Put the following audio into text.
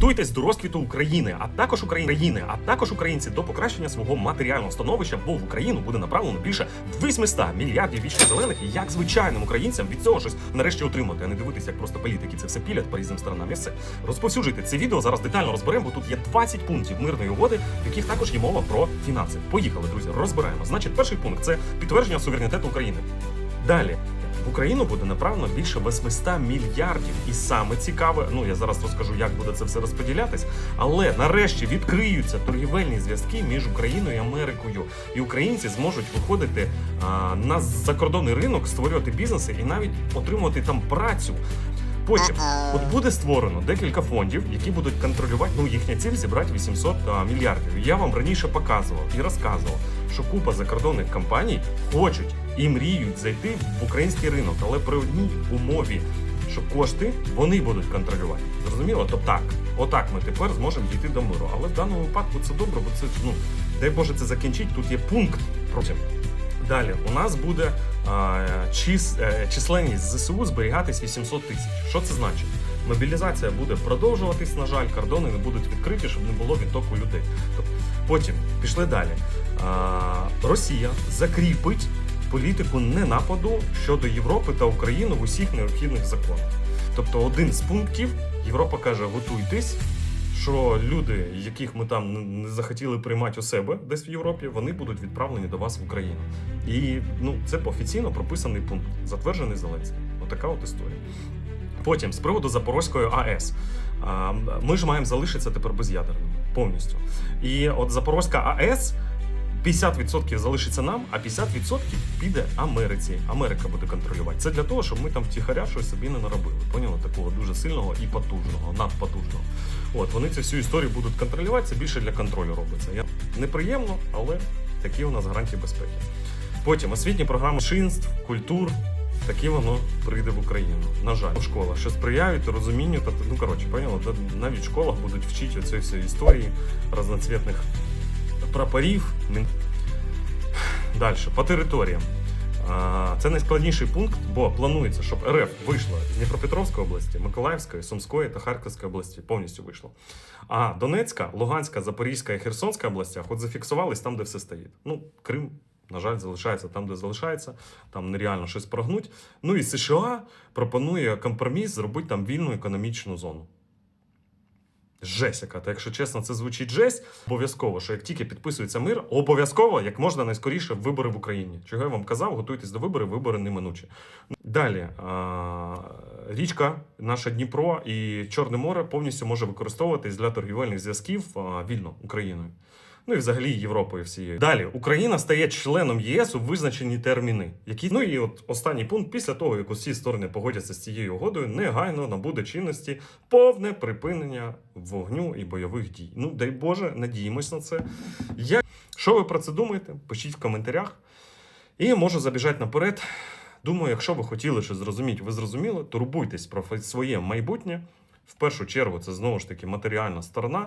Готуйтесь до розквіту України, а також України, а також українці до покращення свого матеріального становища, бо в Україну буде направлено більше 800 мільярдів вічно зелених. І як звичайним українцям від цього щось нарешті отримати, а не дивитися, як просто політики це все пілять по різним сторонам. Все розповсюджуйте це відео. Зараз детально розберемо, бо тут є 20 пунктів мирної угоди, в яких також є мова про фінанси. Поїхали, друзі, розбираємо. Значить, перший пункт це підтвердження суверенітету України. Далі. Україну буде направлено більше 800 мільярдів. І саме цікаве, ну я зараз розкажу, як буде це все розподілятись. Але нарешті відкриються торгівельні зв'язки між Україною і Америкою, і українці зможуть виходити а, на закордонний ринок, створювати бізнеси і навіть отримувати там працю. Потім от буде створено декілька фондів, які будуть контролювати. Ну їхня ціль зібрати 800 а, мільярдів. Я вам раніше показував і розказував, що купа закордонних компаній хочуть і мріють зайти в український ринок, але при одній умові, що кошти вони будуть контролювати. Зрозуміло? То так, отак ми тепер зможемо дійти до миру. Але в даному випадку це добре, бо це ну дай Боже це закінчить. Тут є пункт протягом. Далі у нас буде а, чис, е, численність ЗСУ зберігатись 800 тисяч. Що це значить? Мобілізація буде продовжуватись, на жаль, кордони не будуть відкриті, щоб не було відтоку людей. Тобто, потім пішли далі. Росія закріпить політику ненападу щодо Європи та України в усіх необхідних законах. Тобто, один з пунктів Європа каже: готуйтесь, що люди, яких ми там не- захотіли приймати у себе десь в Європі, вони будуть відправлені до вас в Україну. І ну, це офіційно прописаний пункт, затверджений Зеленським. Отака от історія. Потім, з приводу Запорозької АЕС. Ми ж маємо залишитися тепер без'ядерними повністю. І от Запорозька АЕС 50% залишиться нам, а 50% піде Америці. Америка буде контролювати. Це для того, щоб ми там втіхаря щось собі не наробили. Поняли? Такого дуже сильного і потужного, надпотужного. От вони цю всю історію будуть контролювати. Це більше для контролю робиться. Я неприємно, але такі у нас гарантії безпеки. Потім освітні програми шинств, культур. Такі воно прийде в Україну. На жаль, у школах, що сприяють розумінню, та ну коротше, поняла, навіть в школах будуть вчити оцієї всієї історії разноцвітних прапорів. Далі, по територіям. Це найскладніший пункт, бо планується, щоб РФ вийшла з Дніпропетровської області, Миколаївської, Сумської та Харківської області. Повністю вийшло. А Донецька, Луганська, Запорізька і Херсонська областях от зафіксувались там, де все стоїть. Ну, Крим, на жаль, залишається там, де залишається, там нереально щось прогнуть. Ну і США пропонує компроміс зробити там вільну економічну зону. Жесть яка, та якщо чесно, це звучить жесть. Обов'язково, що як тільки підписується мир, обов'язково як можна найскоріше вибори в Україні. Чого я вам казав, готуйтесь до виборів, вибори неминучі. Далі річка, наша Дніпро і Чорне море повністю може використовуватись для торгівельних зв'язків вільно Україною. Ну і взагалі Європою всією. Далі Україна стає членом ЄС у визначені терміни. Які ну і от останній пункт, після того як усі сторони погодяться з цією угодою, негайно набуде чинності повне припинення вогню і бойових дій. Ну дай Боже, надіємось на це. Я що ви про це думаєте? Пишіть в коментарях. І можу забіжати наперед. Думаю, якщо ви хотіли щось зрозуміти, ви зрозуміли, турбуйтесь про своє майбутнє. В першу чергу, це знову ж таки матеріальна сторона.